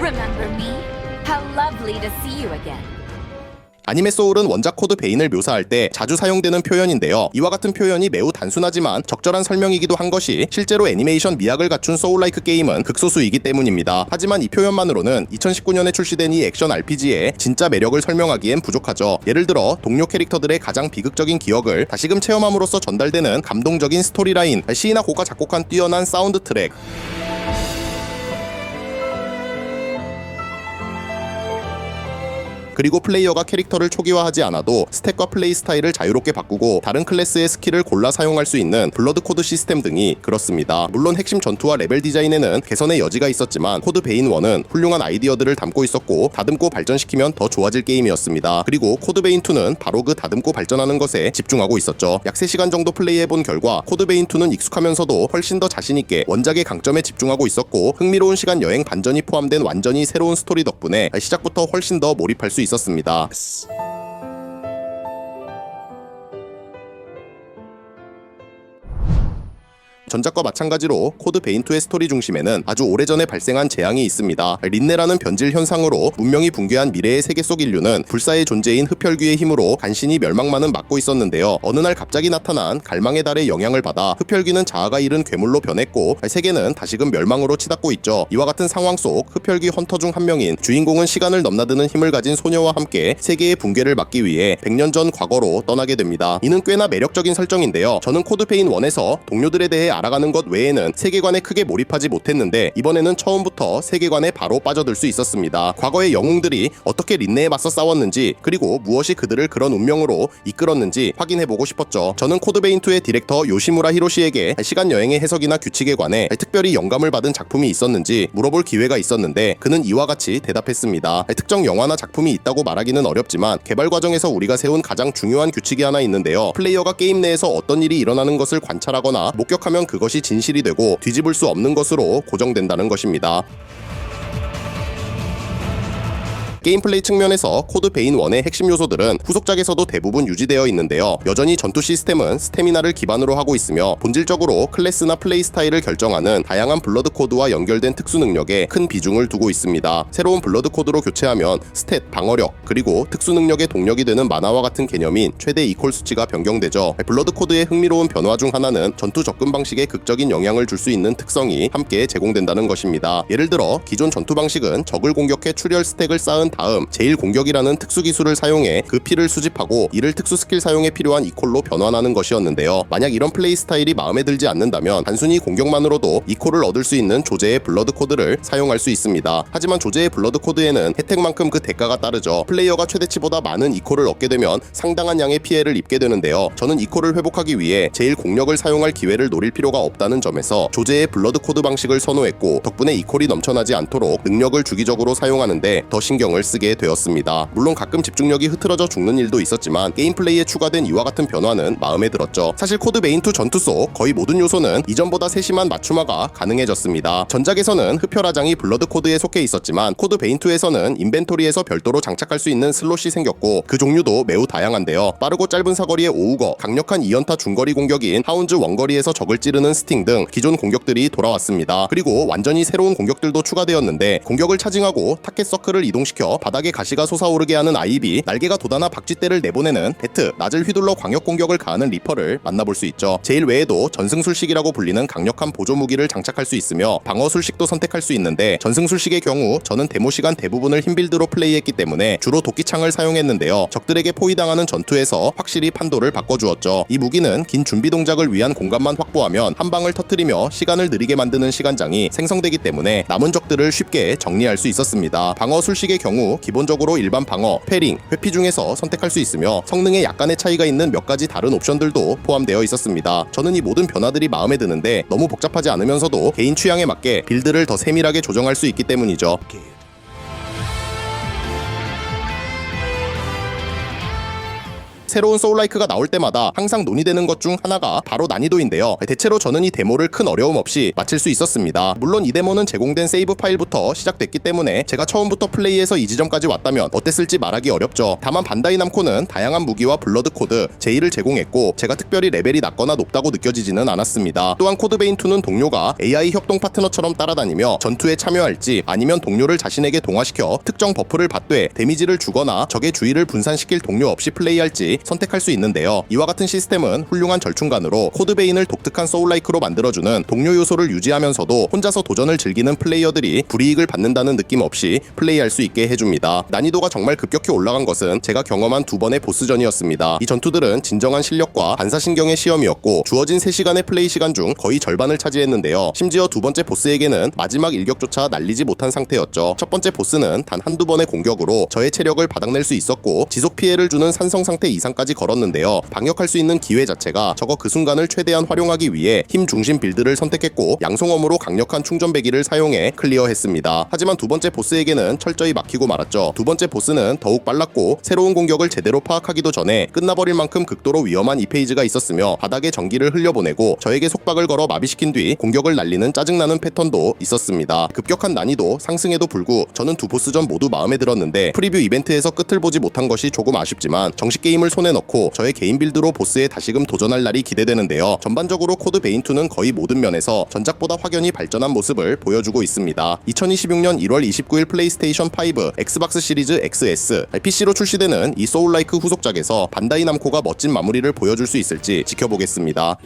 Remember me? How lovely to see you again. 아니메 소울은 원작 코드 베인을 묘사할 때 자주 사용되는 표현인데요. 이와 같은 표현이 매우 단순하지만 적절한 설명이기도 한 것이 실제로 애니메이션 미학을 갖춘 소울라이크 게임은 극소수이기 때문입니다. 하지만 이 표현만으로는 2019년에 출시된 이 액션 RPG의 진짜 매력을 설명하기엔 부족하죠. 예를 들어 동료 캐릭터들의 가장 비극적인 기억을 다시금 체험함으로써 전달되는 감동적인 스토리라인, 시이나 고가 작곡한 뛰어난 사운드 트랙, 그리고 플레이어가 캐릭터를 초기화하지 않아도 스택과 플레이 스타일을 자유롭게 바꾸고 다른 클래스의 스킬을 골라 사용할 수 있는 블러드 코드 시스템 등이 그렇습니다. 물론 핵심 전투와 레벨 디자인에는 개선의 여지가 있었지만 코드 베인 1은 훌륭한 아이디어들을 담고 있었고 다듬고 발전시키면 더 좋아질 게임이었습니다. 그리고 코드 베인 2는 바로 그 다듬고 발전하는 것에 집중하고 있었죠. 약 3시간 정도 플레이해본 결과 코드 베인 2는 익숙하면서도 훨씬 더 자신있게 원작의 강점에 집중하고 있었고 흥미로운 시간 여행 반전이 포함된 완전히 새로운 스토리 덕분에 시작부터 훨씬 더 몰입할 수 있었습니다. 있었습니다. 전작과 마찬가지로 코드 베인2의 스토리 중심에는 아주 오래전에 발생한 재앙이 있습니다. 린네라는 변질 현상으로 문명이 붕괴한 미래의 세계 속 인류는 불사의 존재인 흡혈귀의 힘으로 간신히 멸망만은 막고 있었는데요. 어느 날 갑자기 나타난 갈망의 달의 영향을 받아 흡혈귀는 자아가 잃은 괴물로 변했고 세계는 다시금 멸망으로 치닫고 있죠. 이와 같은 상황 속 흡혈귀 헌터 중 한 명인 주인공은 시간을 넘나드는 힘을 가진 소녀와 함께 세계의 붕괴를 막기 위해 100년 전 과거로 떠나게 됩니다. 이는 꽤나 매력적인 설정인데요. 저는 코드 페인 1에서 동료들에 대해 알아가는 것 외에는 세계관에 크게 몰입하지 못했는데 이번에는 처음부터 세계관에 바로 빠져들 수 있었습니다. 과거의 영웅들이 어떻게 린네에 맞서 싸웠는지 그리고 무엇이 그들을 그런 운명으로 이끌었는지 확인해보고 싶었죠. 저는 코드베인2의 디렉터 요시무라 히로시에게 시간 여행의 해석이나 규칙에 관해 특별히 영감을 받은 작품이 있었는지 물어볼 기회가 있었는데 그는 이와 같이 대답했습니다. 특정 영화나 작품이 있다고 말하기는 어렵지만 개발 과정에서 우리가 세운 가장 중요한 규칙이 하나 있는데요. 플레이어가 게임 내에서 어떤 일이 일어나는 것을 관찰하거나 목격하면 그것이 진실이 되고 뒤집을 수 없는 것으로 고정된다는 것입니다. 게임 플레이 측면에서 코드 베인 1의 핵심 요소들은 후속작에서도 대부분 유지되어 있는데요. 여전히 전투 시스템은 스태미나를 기반으로 하고 있으며 본질적으로 클래스나 플레이 스타일을 결정하는 다양한 블러드 코드와 연결된 특수 능력에 큰 비중을 두고 있습니다. 새로운 블러드 코드로 교체하면 스탯, 방어력, 그리고 특수 능력의 동력이 되는 만화와 같은 개념인 최대 이퀄 수치가 변경되죠. 블러드 코드의 흥미로운 변화 중 하나는 전투 접근 방식에 극적인 영향을 줄 수 있는 특성이 함께 제공된다는 것입니다. 예를 들어 기존 전투 방식은 적을 공격해 출혈 스택을 쌓은 다음 제일 공격이라는 특수 기술을 사용해 그 피를 수집하고 이를 특수 스킬 사용에 필요한 이퀄로 변환하는 것이었는데요. 만약 이런 플레이 스타일이 마음에 들지 않는다면 단순히 공격만으로도 이퀄을 얻을 수 있는 조제의 블러드 코드를 사용할 수 있습니다. 하지만 조제의 블러드 코드에는 혜택만큼 그 대가가 따르죠. 플레이어가 최대치보다 많은 이퀄을 얻게 되면 상당한 양의 피해를 입게 되는데요. 저는 이퀄을 회복하기 위해 제일 공력을 사용할 기회를 노릴 필요가 없다는 점에서 조제의 블러드 코드 방식을 선호했고 덕분에 이퀄이 넘쳐나지 않도록 능력을 주기적으로 사용하는데 더 신경을 쓰게 되었습니다. 물론 가끔 집중력이 흐트러져 죽는 일도 있었지만 게임 플레이에 추가된 이와 같은 변화는 마음에 들었죠. 사실 코드 메인2 전투 속 거의 모든 요소는 이전보다 세심한 맞춤화가 가능해졌습니다. 전작에서는 흡혈화장이 블러드 코드에 속해 있었지만 코드 베인2에서는 인벤토리에서 별도로 장착할 수 있는 슬롯이 생겼고 그 종류도 매우 다양한데요. 빠르고 짧은 사거리의 오우거, 강력한 2연타 중거리 공격인 하운즈 원거리에서 적을 찌르는 스팅 등 기존 공격들이 돌아왔습니다. 그리고 완전히 새로운 공격들도 추가되었는데 공격을 차징하고 타켓 서클을 이동시켜 바닥에 가시가 솟아오르게 하는 아이비, 날개가 돋아나 박쥐떼를 내보내는 배트, 낫을 휘둘러 광역 공격을 가하는 리퍼를 만나볼 수 있죠. 제일 외에도 전승술식이라고 불리는 강력한 보조 무기를 장착할 수 있으며 방어술식도 선택할 수 있는데 전승술식의 경우 저는 데모 시간 대부분을 흰빌드로 플레이했기 때문에 주로 도끼창을 사용했는데요. 적들에게 포위당하는 전투에서 확실히 판도를 바꿔주었죠. 이 무기는 긴 준비 동작을 위한 공간만 확보하면 한 방을 터트리며 시간을 느리게 만드는 시간장이 생성되기 때문에 남은 적들을 쉽게 정리할 수 있었습니다. 방어 술식의 경우 기본적으로 일반 방어, 패링, 회피 중에서 선택할 수 있으며 성능에 약간의 차이가 있는 몇 가지 다른 옵션들도 포함되어 있었습니다. 저는 이 모든 변화들이 마음에 드는데 너무 복잡하지 않으면서도 개인 취향에 맞게 빌드를 더 세밀하게 조정할 수 있기 때문이죠. 새로운 소울라이크가 나올 때마다 항상 논의되는 것 중 하나가 바로 난이도인데요. 대체로 저는 이 데모를 큰 어려움 없이 마칠 수 있었습니다. 물론 이 데모는 제공된 세이브 파일부터 시작됐기 때문에 제가 처음부터 플레이해서 이 지점까지 왔다면 어땠을지 말하기 어렵죠. 다만 반다이 남코는 다양한 무기와 블러드 코드, 제의를 제공했고 제가 특별히 레벨이 낮거나 높다고 느껴지지는 않았습니다. 또한 코드베인2는 동료가 AI 협동 파트너처럼 따라다니며 전투에 참여할지 아니면 동료를 자신에게 동화시켜 특정 버프를 받되 데미지를 주거나 적의 주의를 분산시킬 동료 없이 플레이할지 선택할 수 있는데요. 이와 같은 시스템은 훌륭한 절충간으로 코드베인을 독특한 소울라이크로 만들어주는 동료 요소를 유지하면서도 혼자서 도전을 즐기는 플레이어들이 불이익을 받는다는 느낌 없이 플레이할 수 있게 해줍니다. 난이도가 정말 급격히 올라간 것은 제가 경험한 두 번의 보스전이었습니다. 이 전투들은 진정한 실력과 반사신경의 시험이었고 주어진 3시간의 플레이 시간 중 거의 절반을 차지했는데요. 심지어 두 번째 보스에게는 마지막 일격조차 날리지 못한 상태였죠. 첫 번째 보스는 단 한두 번의 공격으로 저의 체력을 바닥낼 수 있었고 지속 피해를 주는 산성 상태 이상 까지 걸었는데요. 방역할 수 있는 기회 자체가 저거 그 순간을 최대한 활용하기 위해 힘 중심 빌드를 선택했고 양송엄으로 강력한 충전 배기를 사용해 클리어했습니다. 하지만 두 번째 보스에게는 철저히 막히고 말았죠. 두 번째 보스는 더욱 빨랐고 새로운 공격을 제대로 파악하기도 전에 끝나버릴 만큼 극도로 위험한 이 페이지가 있었으며 바닥에 전기를 흘려보내고 저에게 속박을 걸어 마비시킨 뒤 공격을 날리는 짜증나는 패턴도 있었습니다. 급격한 난이도 상승에도 불구 저는 두 보스전 모두 마음에 들었는데 프리뷰 이벤트에서 끝을 보지 못한 것이 조금 아쉽지만 정식 게임을 손에 넣고 저의 개인 빌드로 보스에 다시금 도전할 날이 기대되는데요. 전반적으로 코드 베인2는 거의 모든 면에서 전작보다 확연히 발전한 모습을 보여주고 있습니다. 2026년 1월 29일 플레이스테이션 5, 엑스박스 시리즈 XS, PC로 출시되는 이 소울라이크 후속작에서 반다이 남코가 멋진 마무리를 보여줄 수 있을지 지켜보겠습니다.